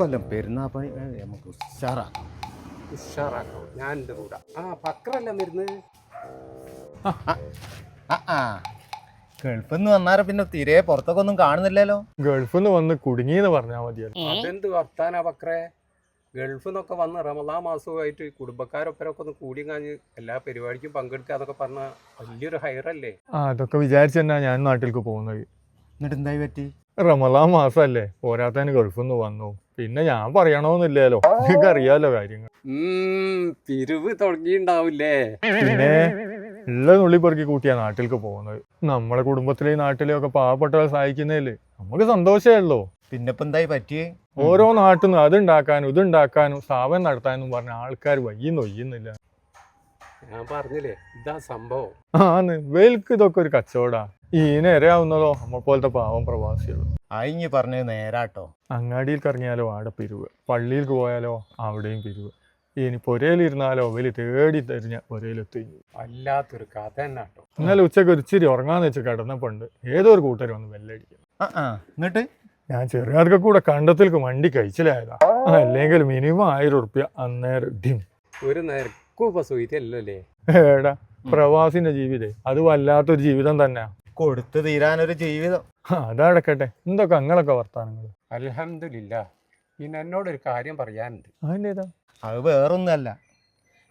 ഇക്കൊല്ലം പെരുന്നാ പണി നമുക്ക് ഉഷാറാക്കാം. ഉഷാറാക്കാം. ഞാൻ എന്റെ കൂടെ. ആ പക്രല്ല വരുന്നത് ആ ആ ഗൾഫിൽ നിന്ന് വന്നാലും പിന്നെ തീരെ പുറത്തൊക്കെ ഒന്നും കാണുന്നില്ലല്ലോ? ഗൾഫിൽ നിന്ന് വന്ന് കുടുങ്ങിയെന്ന് പറഞ്ഞാൽ മതിയല്ലോ. അതെന്ത് വർത്താനാ പക്രേ? ഗൾഫിൽ നിന്നൊക്കെ വന്ന് റമദാ മാസവുമായിട്ട് കുടുംബക്കാരൊപ്പരൊക്കെ ഒന്ന് കൂടി കാഞ്ഞ് എല്ലാ പരിപാടിക്കും പങ്കെടുക്കുക എന്നൊക്കെ പറഞ്ഞ വലിയൊരു ഹയറല്ലേ ആ അതൊക്കെ വിചാരിച്ചെന്നാ ഞാൻ നാട്ടിലേക്ക് പോകുന്നത്. എന്നിട്ട് എന്തായി പറ്റി? റമലാൻ മാസല്ലേ? പോരാത്തതിന് ഗൾഫിൽ നിന്ന് വന്നു. പിന്നെ ഞാൻ പറയണമെന്നില്ലല്ലോ നിങ്ങൾക്ക് അറിയാലോ കാര്യങ്ങൾ. ഉം, തുടങ്ങിണ്ടാവില്ലേ പിന്നെ ഉള്ള നുള്ളി പെറുക്കി കൂട്ടിയാ നാട്ടിലേക്ക് പോകുന്നത്. നമ്മളെ കുടുംബത്തിലെയും നാട്ടിലെയും ഒക്കെ പാവപ്പെട്ടവരെ സഹായിക്കുന്നതിൽ നമുക്ക് സന്തോഷമേ ഉള്ളൂ. പിന്നെ ഇപ്പൊ എന്തായി പറ്റിയേ? ഓരോ നാട്ടിൽ നിന്ന് അതുണ്ടാക്കാനും ഇതുണ്ടാക്കാനും സ്ഥാപനം നടത്താനും പറഞ്ഞ ആൾക്കാർ വയ്യുന്നു ഒയ്യുന്നില്ല. ഞാൻ പറഞ്ഞില്ലേ ഇതാ സംഭവം. ആന്ന് വെൽക്ക് ഇതൊക്കെ ഒരു കച്ചവടാ. ഈനെ നേരെയാവുന്നതോ നമ്മൾ പോലത്തെ പാവം പ്രവാസികൾ. അയിഞ്ഞ് പറഞ്ഞത് നേരാട്ടോ. അങ്ങാടിയിൽ കറങ്ങിയാലോ ആടെ പിരിവ്. പള്ളിയിൽ പോയാലോ അവിടെയും പിരിവ്. ഇനി പുരയിലിരുന്നാലോ വലിയ തേടി തെരിഞ്ഞ പുരയിലെത്തി വല്ലാത്തൊരു കഥ തന്നെ കേട്ടോ ഇന്നലെ ഉച്ചയ്ക്ക് ഒരു ഇച്ചിരി ഉറങ്ങാന്ന് വെച്ച് കിടന്നപ്പണ്ട് ഏതോ ഒരു കൂട്ടർ വന്ന് വെല്ലടിക്കും എന്നിട്ട്? ഞാൻ ചെറുകാർക്ക് കൂടെ കണ്ടത്തിൽക്ക് വണ്ടി കഴിച്ചിലായതാ. അല്ലെങ്കിൽ മിനിമം ആയിരം ഉറുപ്യ അന്നേരം ഡിം. ഒരു നേരക്കും ഇപ്പൊ ഏടാ പ്രവാസിന്റെ ജീവിതേ. അത് വല്ലാത്തൊരു ജീവിതം തന്നെ കൊടുത്തു ഒരു ജീവിതം. അതടക്കട്ടെ എന്തൊക്കെ അങ്ങനൊക്കെ വർത്താനങ്ങൾ അലഹമില്ല പിന്നെ എന്നോടൊരു കാര്യം പറയാനുണ്ട്. അതിന്റെതാ അത് വേറൊന്നുമല്ല.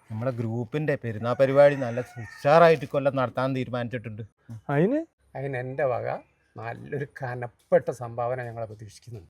നമ്മുടെ ഗ്രൂപ്പിന്റെ പെരുന്നാൾ പരിപാടി നല്ല ഉഷാറായിട്ട് കൊല്ലം നടത്താൻ തീരുമാനിച്ചിട്ടുണ്ട്. അതിന് അതിന് എന്റെ വക നല്ലൊരു കനപ്പെട്ട സംഭാവന ഞങ്ങളെ പ്രതീക്ഷിക്കുന്നുണ്ട്.